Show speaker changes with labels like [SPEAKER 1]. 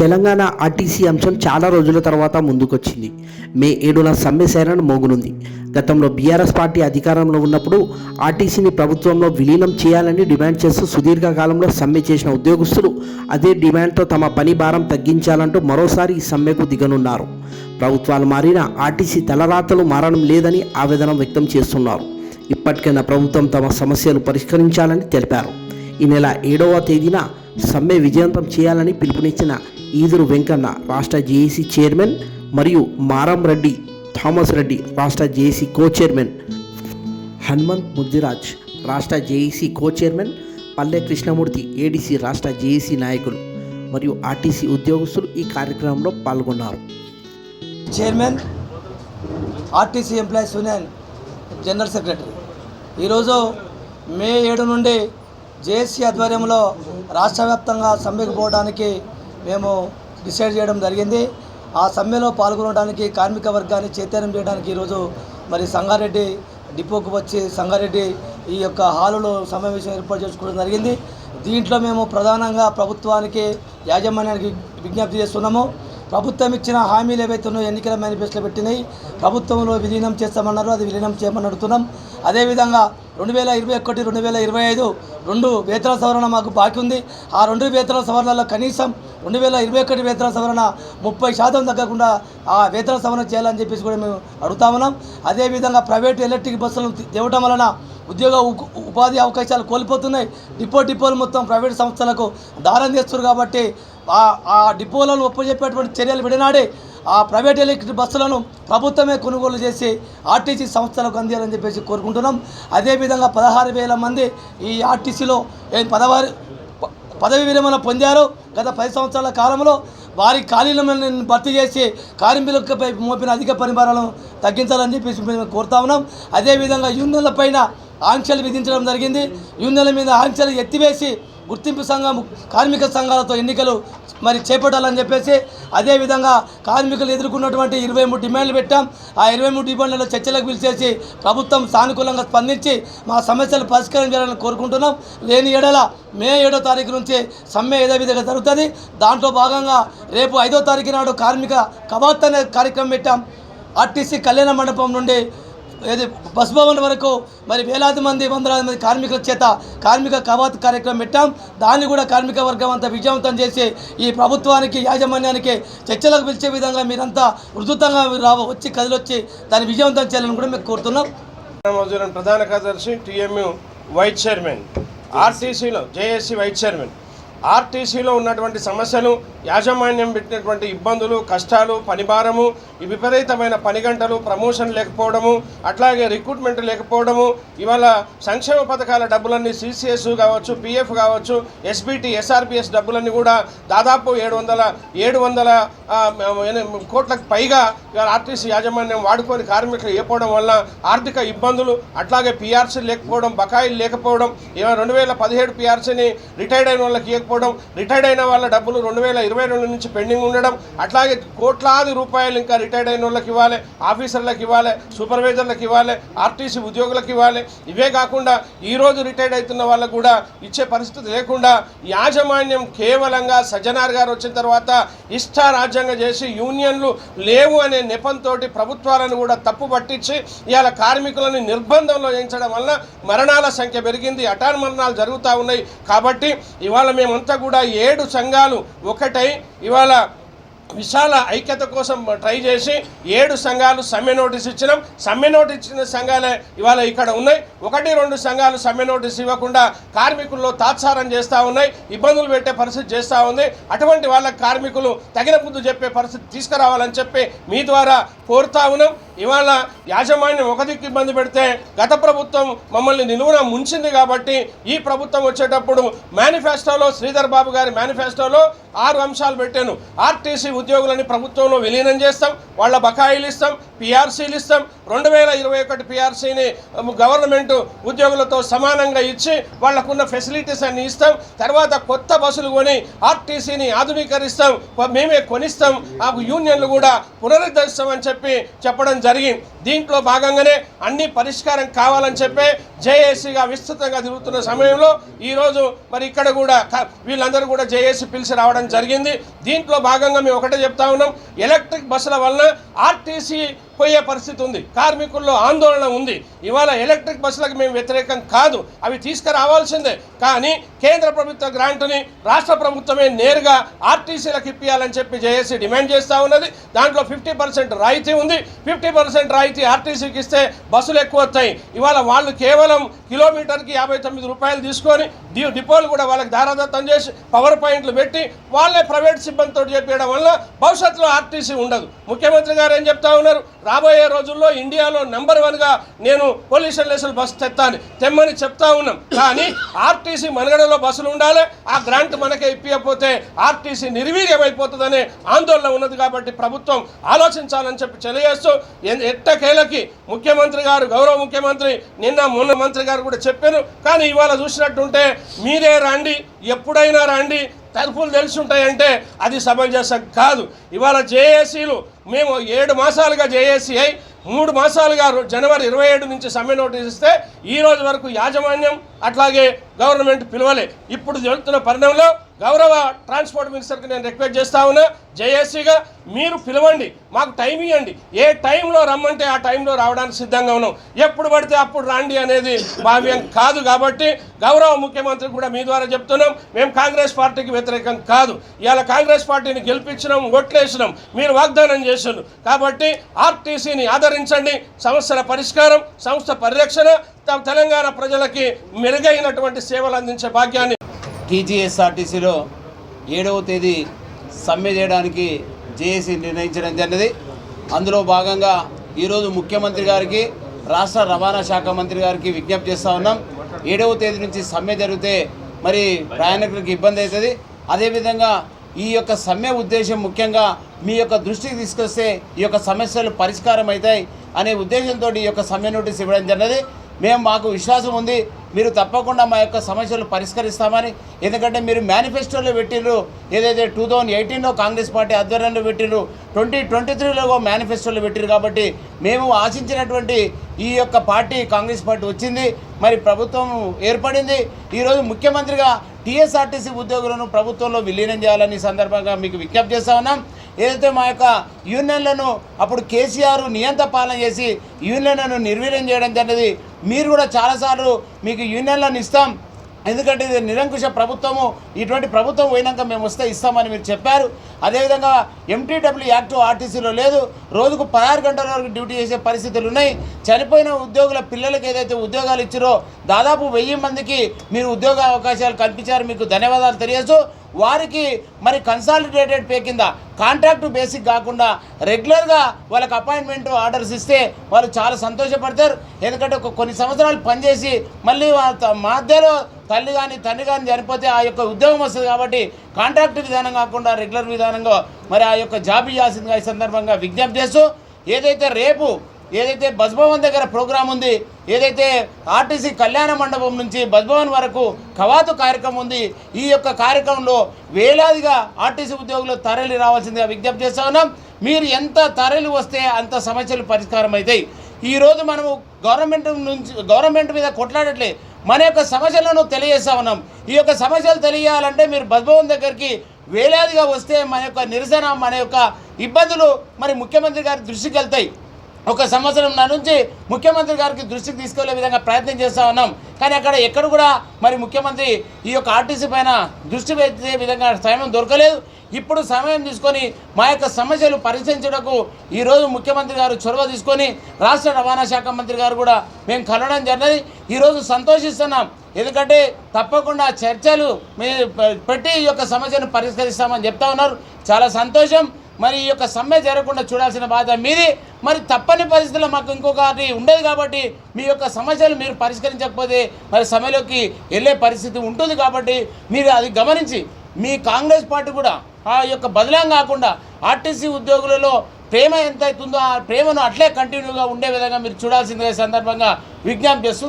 [SPEAKER 1] Telangana RTC అంశం చాలా రోజుల తర్వాత ముందుకొచ్చింది. మే ఏడున సమ్మె సైరన్ మోగునుంది. గతంలో బీఆర్ఎస్ పార్టీ అధికారంలో ఉన్నప్పుడు ఆర్టీసీని ప్రభుత్వంలో విలీనం చేయాలని డిమాండ్ చేస్తూ సుదీర్ఘకాలంలో సమ్మె చేసిన ఉద్యోగస్తులు అదే డిమాండ్తో తమ పని భారం తగ్గించాలంటూ మరోసారి ఈ సమ్మెకు దిగనున్నారు. ప్రభుత్వాలు మారినా ఆర్టీసీ తలరాతలు మారడం లేదని ఆవేదన వ్యక్తం చేస్తున్నారు. ఇప్పటికైనా ప్రభుత్వం తమ సమస్యలు పరిష్కరించాలని తెలిపారు. ఈ నెల ఏడవ తేదీన సమ్మె విజయవంతం చేయాలని పిలుపునిచ్చిన ఈదురు వెంకన్న రాష్ట్ర జేఏసీ చైర్మన్ మరియు మారం రెడ్డి థామస్ రెడ్డి రాష్ట్ర JAC co chairman Hanumanth Mudhiraj రాష్ట్ర జేఏసీ కో చైర్మన్ పల్లె కృష్ణమూర్తి ఏడీసీ రాష్ట్ర జేఏసీ నాయకులు మరియు ఆర్టీసీ ఉద్యోగస్తులు ఈ కార్యక్రమంలో పాల్గొన్నారు.
[SPEAKER 2] Chairman RTC employees union general secretary. ఈరోజు మే ఏడు నుండి జేఏసీ ఆధ్వర్యంలో రాష్ట్ర వ్యాప్తంగా సమ్మెకు పోవడానికి మేము డిసైడ్ చేయడం జరిగింది. ఆ సమ్మెలో పాల్గొనడానికి కార్మిక వర్గాన్ని చైతన్యం చేయడానికి ఈరోజు మరి సంగారెడ్డి డిపోకు వచ్చి సంగారెడ్డి ఈ యొక్క హాలులో సమావేశం ఏర్పాటు చేసుకోవడం జరిగింది. దీంట్లో మేము ప్రధానంగా ప్రభుత్వానికి యాజమాన్యానికి విజ్ఞప్తి చేస్తున్నాము. ప్రభుత్వం ఇచ్చిన హామీలు ఏవైతే ఉన్నాయో ఎన్నికల మేనిఫెస్టోలో పెట్టినాయి. ప్రభుత్వంలో విలీనం చేస్తామన్నారు అది విలీనం చేయమని అడుగుతున్నాం. అదేవిధంగా రెండు వేల ఇరవై ఒకటి రెండు వేల ఇరవై ఐదు రెండు వేతన సవరణ మాకు బాకీ ఉంది. ఆ రెండు వేతన సవరణలో కనీసం రెండు వేల ఇరవై ఒకటి వేతన సవరణ ముప్పై శాతం తగ్గకుండా ఆ వేతన సవరణ చేయాలని చెప్పేసి కూడా మేము అడుగుతా ఉన్నాం. అదేవిధంగా ప్రైవేటు ఎలక్ట్రిక్ బస్సులను తేవటం వలన ఉద్యోగ ఉపాధి అవకాశాలు కోల్పోతున్నాయి. డిపో డిపోలు మొత్తం ప్రైవేట్ సంస్థలకు దారం చేస్తున్నారు కాబట్టి ఆ డిపోలను ఒప్పజెప్పేటువంటి చర్యలు విడినాడే ఆ ప్రైవేట్ ఎలక్ట్రిక్ బస్సులను ప్రభుత్వమే కొనుగోలు చేసి ఆర్టీసీ సంస్థలకు అందియాలని చెప్పేసి కోరుకుంటున్నాం. అదేవిధంగా పదహారు వేల మంది ఈ ఆర్టీసీలో ఏ పదహారు పదవి విరమణ పొందారు. గత పది సంవత్సరాల కాలంలో వారి ఖాళీలను భర్తీ చేసి కార్మికులపై మోపిన అధిక పరిమాణాలను తగ్గించాలని చెప్పేసి మేము కోరుతా ఉన్నాం. అదేవిధంగా యూనియన్ల పైన ఆంక్షలు విధించడం జరిగింది. యూనియన్ల మీద ఆంక్షలు ఎత్తివేసి గుర్తింపు సంఘం కార్మిక సంఘాలతో ఎన్నికలు మరి చేపట్టాలని చెప్పేసి అదేవిధంగా కార్మికులు ఎదుర్కొన్నటువంటి ఇరవై మూడు డిమాండ్లు పెట్టాం. ఆ ఇరవై మూడు డిమాండ్లలో చర్చలకు పిలిచేసి ప్రభుత్వం సానుకూలంగా స్పందించి మా సమస్యలు పరిష్కారం చేయాలని కోరుకుంటున్నాం. లేని ఏడల మే ఏడో తారీఖు నుంచి సమ్మె ఏదో విధంగా జరుగుతుంది. దాంట్లో భాగంగా రేపు ఐదో తారీఖు నాడు కార్మిక కవాత్ అనే కార్యక్రమం పెట్టాం. ఆర్టీసీ కళ్యాణ మండపం నుండి ఏది బస్ భవన్ వరకు మరి వేలాది మంది వందలాది మంది కార్మికుల చేత కార్మిక కవాత్ కార్యక్రమం పెట్టాం. దాన్ని కూడా కార్మిక వర్గం అంతా విజయవంతం చేసి ఈ ప్రభుత్వానికి యాజమాన్యానికి చర్చలకు పిలిచే విధంగా మీరంతా ఉధృతంగా రావ వచ్చి కదిలొచ్చి దాన్ని విజయవంతం చేయాలని కూడా మేము కోరుతున్నాం.
[SPEAKER 3] ప్రధాన కార్యదర్శి టీఎంయు వైస్ చైర్మన్ ఆర్టీసీలో జేఏసీ వైస్ చైర్మన్. ఆర్టీసీలో ఉన్నటువంటి సమస్యలు యాజమాన్యం పెట్టినటువంటి ఇబ్బందులు కష్టాలు పనిభారము ఈ విపరీతమైన పని గంటలు ప్రమోషన్ లేకపోవడము అట్లాగే రిక్రూట్మెంట్ లేకపోవడము ఇవాళ సంక్షేమ పథకాల డబ్బులన్నీ సిసిఎస్ కావచ్చు పిఎఫ్ కావచ్చు ఎస్బిటి ఎస్ఆర్పిఎస్ డబ్బులన్నీ కూడా దాదాపు ఏడు వందల ఏడు వందల కోట్లకు పైగా ఇవాళ ఆర్టీసీ యాజమాన్యం వాడుకొని కార్మికులు ఇవ్వకపోవడం వల్ల ఆర్థిక ఇబ్బందులు అట్లాగే పిఆర్సీ లేకపోవడం బకాయిలు లేకపోవడం ఇవాళ రెండు వేల పదిహేడు పిఆర్సీని రిటైర్డ్ అయిన వాళ్ళకి లేకపోవడం రిటైర్డ్ అయిన వాళ్ళ డబ్బులు రెండు వేల ఇరవై రెండు నుంచి పెండింగ్ ఉండడం అట్లాగే కోట్లాది రూపాయలు ఇంకా రిటైర్డ్ అయిన వాళ్ళకి ఇవ్వాలి ఆఫీసర్లకు ఇవ్వాలి సూపర్వైజర్లకు ఇవ్వాలి ఆర్టీసీ ఉద్యోగులకు ఇవ్వాలి. ఇవే కాకుండా ఈరోజు రిటైర్డ్ అవుతున్న వాళ్ళకు కూడా ఇచ్చే పరిస్థితి లేకుండా యాజమాన్యం కేవలంగా సజ్జనార్ గారు వచ్చిన తర్వాత ఇష్ట రాజ్యాంగం చేసి యూనియన్లు లేవు అనే నెపంతో ప్రభుత్వాలను కూడా తప్పు పట్టించి ఇవాళ కార్మికులను నిర్బంధంలో చేయించడం వల్ల మరణాల సంఖ్య పెరిగింది. అటాన్ మరణాలు జరుగుతూ ఉన్నాయి. కాబట్టి ఇవాళ మేము మేమంతా కూడా ఏడు సంఘాలు ఒకటై ఇవాళ విశాల ఐక్యత కోసం ట్రై చేసి ఏడు సంఘాలు సమ్మె నోటీస్ ఇచ్చినాం. సమ్మె నోటీస్ ఇచ్చిన సంఘాలే ఇవాళ ఇక్కడ ఉన్నాయి. ఒకటి రెండు సంఘాలు సమ్మె నోటీస్ ఇవ్వకుండా కార్మికుల్లో తాత్సారం చేస్తూ ఉన్నాయి. ఇబ్బందులు పెట్టే పరిస్థితి చేస్తూ ఉంది. అటువంటి వాళ్ళ కార్మికులు తగిన ముందు చెప్పే పరిస్థితి తీసుకురావాలని చెప్పి మీ ద్వారా కోరుతా ఉన్నాం. ఇవాళ యాజమాన్యం ఒక దిక్కు ఇబ్బంది పెడితే గత ప్రభుత్వం మమ్మల్ని నిలువున ముంచింది కాబట్టి ఈ ప్రభుత్వం వచ్చేటప్పుడు మేనిఫెస్టోలో శ్రీధర్ బాబు గారి మేనిఫెస్టోలో ఆరు అంశాలు పెట్టాను. ఆర్టీసీ ఉద్యోగులని ప్రభుత్వంలో విలీనం చేస్తాం వాళ్ళ బకాయిలు ఇస్తాం పిఆర్సీలు ఇస్తాం. రెండు వేల ఇరవై ఒకటి పిఆర్సీని గవర్నమెంట్ ఉద్యోగులతో సమానంగా ఇచ్చి వాళ్ళకున్న ఫెసిలిటీస్ అన్ని ఇస్తాం. తర్వాత కొత్త బస్సులు కొని ఆర్టీసీని ఆధునీకరిస్తాం. మేమే కొనిస్తాం. ఆ యూనియన్లు కూడా పునరుద్ధరిస్తామని చెప్పి చెప్పడం జరిగింది దీంట్లో భాగంగానే అన్ని పరిష్కారం కావాలని చెప్పి జేఏసీగా విస్తృతంగా తిరుగుతున్న సమయంలో ఈరోజు మరి ఇక్కడ కూడా క- వీళ్ళందరూ కూడా జేఏసీ పిలిచి రావడం జరిగింది. దీంట్లో భాగంగా మేము ఒకటే చెప్తా ఉన్నాం. ఎలక్ట్రిక్ బస్సుల వలన ఆర్టీసీ పోయే పరిస్థితి ఉంది. కార్మికుల్లో ఆందోళన ఉంది. ఇవాళ ఎలక్ట్రిక్ బస్సులకు మేము వ్యతిరేకం కాదు. అవి తీసుకురావాల్సిందే. కానీ కేంద్ర ప్రభుత్వ గ్రాంట్ని రాష్ట్ర ప్రభుత్వమే నేరుగా ఆర్టీసీలకు ఇప్పించాలని చెప్పి జేఏసీ డిమాండ్ చేస్తూ ఉన్నది. దాంట్లో ఫిఫ్టీ పర్సెంట్ రాయితీ ఉంది. ఫిఫ్టీ పర్సెంట్ రాయితీ ఆర్టీసీకి ఇస్తే బస్సులు ఎక్కువ వస్తాయి. ఇవాళ వాళ్ళు కేవలం కిలోమీటర్కి యాభై తొమ్మిది రూపాయలు తీసుకొని డిపోలు కూడా వాళ్ళకి ధారాదత్తం చేసి పవర్ పాయింట్లు పెట్టి వాళ్ళే ప్రైవేట్ సిబ్బందితో చెప్పడం వల్ల భవిష్యత్తులో ఆర్టీసీ ఉండదు. ముఖ్యమంత్రి గారు ఏం చెప్తా ఉన్నారు? రాబోయే రోజుల్లో ఇండియాలో నెంబర్ వన్గా నేను పొల్యూషన్ లెసల్ బస్సు తెస్తాను. తెమ్మని చెప్తా ఉన్నాం. కానీ ఆర్టీసీ మనగడలో బస్సులు ఉండాలి. ఆ గ్రాంట్ మనకే ఇప్పియకపోతే ఆర్టీసీ నిర్వీర్యమైపోతుందనే ఆందోళన ఉన్నది కాబట్టి ప్రభుత్వం ఆలోచించాలని చెప్పి తెలియజేస్తూ ఎట్టకేలకి ముఖ్యమంత్రి గారు గౌరవ ముఖ్యమంత్రి నిన్న మొన్న మంత్రి గారు కూడా చెప్పారు. కానీ ఇవాళ చూసినట్టుంటే మీరే రండి ఎప్పుడైనా రండి తలుపులు తెలిసి ఉంటాయంటే అది సమంజసం కాదు. ఇవాళ జేఏసీలు మేము ఏడు మాసాలుగా జేఏసీ అయి మూడు మాసాలుగా జనవరి ఇరవై ఏడు నుంచి సమ్మె నోటీస్ ఇస్తే ఈ రోజు వరకు యాజమాన్యం అట్లాగే గవర్నమెంట్ పిలవలే. ఇప్పుడు జరుగుతున్న పరిణామంలో గౌరవ ట్రాన్స్పోర్ట్ మినిస్టర్కి నేను రిక్వెస్ట్ చేస్తా ఉన్నా జేఏసీగా మీరు పిలవండి మాకు టైం ఇవ్వండి ఏ టైంలో రమ్మంటే ఆ టైంలో రావడానికి సిద్ధంగా ఉన్నాం. ఎప్పుడు పడితే అప్పుడు రాండి అనేది భావ్యం కాదు కాబట్టి గౌరవ ముఖ్యమంత్రి కూడా మీ ద్వారా చెప్తున్నాం మేము కాంగ్రెస్ పార్టీకి వ్యతిరేకం కాదు. ఇవాళ కాంగ్రెస్ పార్టీని గెలిపించినాం ఓట్లేసినాం మీరు వాగ్దానం చేసిండు కాబట్టి ఆర్టీసీని ఆదరించండి సమస్యల పరిష్కారం సంస్థ పరిరక్షణ త- తెలంగాణ ప్రజలకి మెరుగైనటువంటి సేవలు అందించే భాగ్యాన్ని
[SPEAKER 4] టీజీఎస్ఆర్టీసీలో ఏడవ తేదీ సమ్మె చేయడానికి జేఏసీ నిర్ణయించడం జరిగింది. అందులో భాగంగా ఈరోజు ముఖ్యమంత్రి గారికి రాష్ట్ర రవాణా శాఖ మంత్రి గారికి విజ్ఞప్తి చేస్తూ ఉన్నాం. ఏడవ తేదీ నుంచి సమ్మె జరిగితే మరి ప్రయాణికులకు ఇబ్బంది అవుతుంది. అదేవిధంగా ఈ యొక్క సమ్మె ఉద్దేశం ముఖ్యంగా మీ యొక్క దృష్టికి తీసుకొస్తే ఈ యొక్క సమస్యలు పరిష్కారం అవుతాయి అనే ఉద్దేశంతో ఈ యొక్క సమ్మె నోటీస్ ఇవ్వడం జరిగినది మేము మాకు విశ్వాసం ఉంది. మీరు తప్పకుండా మా యొక్క సమస్యలు పరిష్కరిస్తామని. ఎందుకంటే మీరు మేనిఫెస్టోలో పెట్టిర్రు. ఏదైతే టూ థౌజండ్ ఎయిటీన్లో కాంగ్రెస్ పార్టీ ఆధ్వర్యంలో పెట్టిర్రు ట్వంటీ ట్వంటీ త్రీలో మేనిఫెస్టోలో పెట్టిర్రు కాబట్టి మేము ఆశించినటువంటి ఈ యొక్క పార్టీ కాంగ్రెస్ పార్టీ వచ్చింది. మరి ప్రభుత్వం ఏర్పడింది. ఈరోజు ముఖ్యమంత్రిగా టీఎస్ఆర్టీసీ ఉద్యోగులను ప్రభుత్వంలో విలీనం చేయాలని సందర్భంగా మీకు విజ్ఞప్తి చేస్తా ఉన్నాం. ఏదైతే మా యొక్క యూనియన్లను అప్పుడు కేసీఆర్ నియంత పాలన చేసి యూనియన్లను నిర్వీర్యం చేయడం జరిగింది మీరు కూడా చాలాసార్లు మీకు యూనియన్లను ఇస్తాం. ఎందుకంటే ఇది నిరంకుశ ప్రభుత్వము. ఇటువంటి ప్రభుత్వం పోయినాక మేము వస్తే ఇస్తామని మీరు చెప్పారు. అదేవిధంగా ఎంటీడబ్ల్యూ యాక్ట్ ఆర్టీసీలో లేదు. రోజుకు పదహారు గంటల వరకు డ్యూటీ చేసే పరిస్థితులు ఉన్నాయి. చనిపోయిన ఉద్యోగుల పిల్లలకి ఏదైతే ఉద్యోగాలు ఇచ్చారో దాదాపు వెయ్యి మందికి మీరు ఉద్యోగ అవకాశాలు కల్పించారు మీకు ధన్యవాదాలు తెలియజేస్తూ వారికి మరి కన్సాలిడేటెడ్ పే కింద కాంట్రాక్ట్ బేసిక్ కాకుండా రెగ్యులర్గా వాళ్ళకి అపాయింట్మెంట్ ఆర్డర్స్ ఇస్తే వాళ్ళు చాలా సంతోషపడతారు. ఎందుకంటే ఒక కొన్ని సంవత్సరాలు పనిచేసి మళ్ళీ మధ్యలో తల్లి కానీ తండ్రి కానీ చనిపోతే ఆ యొక్క ఉద్యోగం వస్తుంది కాబట్టి కాంట్రాక్ట్ విధానం కాకుండా రెగ్యులర్ విధానంగా మరి ఆ యొక్క జాబ్ ఇవ్వాల్సిందిగా ఈ సందర్భంగా విజ్ఞప్తి చేస్తూ ఏదైతే రేపు ఏదైతే బస్భవన్ దగ్గర ప్రోగ్రాం ఉంది ఏదైతే ఆర్టీసీ కళ్యాణ మండపం నుంచి బస్భవన్ వరకు కవాతు కార్యక్రమం ఉంది ఈ యొక్క కార్యక్రమంలో వేలాదిగా ఆర్టీసీ ఉద్యోగులు తరలి రావాల్సిందిగా విజ్ఞప్తి చేస్తా ఉన్నాం. మీరు ఎంత తరలి వస్తే అంత సమస్యలు పరిష్కారం అవుతాయి ఈరోజు మనము గవర్నమెంట్ నుంచి గవర్నమెంట్ మీద కొట్లాడట్లే. మన యొక్క సమస్యలను తెలియజేస్తా ఉన్నాం. ఈ యొక్క సమస్యలు తెలియాలంటే మీరు బస్భవన్ దగ్గరికి వేలాదిగా వస్తే మన యొక్క నిరసన మన యొక్క ఇబ్బందులు మరి ముఖ్యమంత్రి గారి దృష్టికి వెళ్తాయి. ఒక సంవత్సరం నా నుంచి ముఖ్యమంత్రి గారికి దృష్టికి తీసుకెళ్ళే విధంగా ప్రయత్నం చేస్తూ ఉన్నాం. కానీ అక్కడ ఎక్కడ కూడా మరి ముఖ్యమంత్రి ఈ యొక్క ఆర్టీసీ పైన దృష్టి పెట్టే విధంగా సమయం దొరకలేదు. ఇప్పుడు సమయం తీసుకొని మా యొక్క సమస్యలు పరిశీలించడకు ఈరోజు ముఖ్యమంత్రి గారు చొరవ తీసుకొని రాష్ట్ర రవాణా శాఖ మంత్రి గారు కూడా మేము కలవడం జరిగినది. ఈరోజు సంతోషిస్తున్నాం. ఎందుకంటే తప్పకుండా చర్చలు మీ పెట్టి ఈ యొక్క సమస్యను పరిష్కరిస్తామని చెప్తా ఉన్నారు. చాలా సంతోషం. మరి ఈ యొక్క సమ్మె జరగకుండా చూడాల్సిన బాధ మీది. మరి తప్పని పరిస్థితుల్లో మాకు ఇంకొకటి ఉండదు కాబట్టి మీ యొక్క సమస్యలు మీరు పరిష్కరించకపోతే మరి సమ్మెలోకి వెళ్ళే పరిస్థితి ఉంటుంది కాబట్టి మీరు అది గమనించి మీ కాంగ్రెస్ పార్టీ కూడా ఆ యొక్క బదలాం కాకుండా ఆర్టీసీ ఉద్యోగులలో ప్రేమ ఎంత అవుతుందో ఆ ప్రేమను అట్లే కంటిన్యూగా ఉండే విధంగా మీరు చూడాల్సిందే సందర్భంగా విజ్ఞప్తి చేస్తూ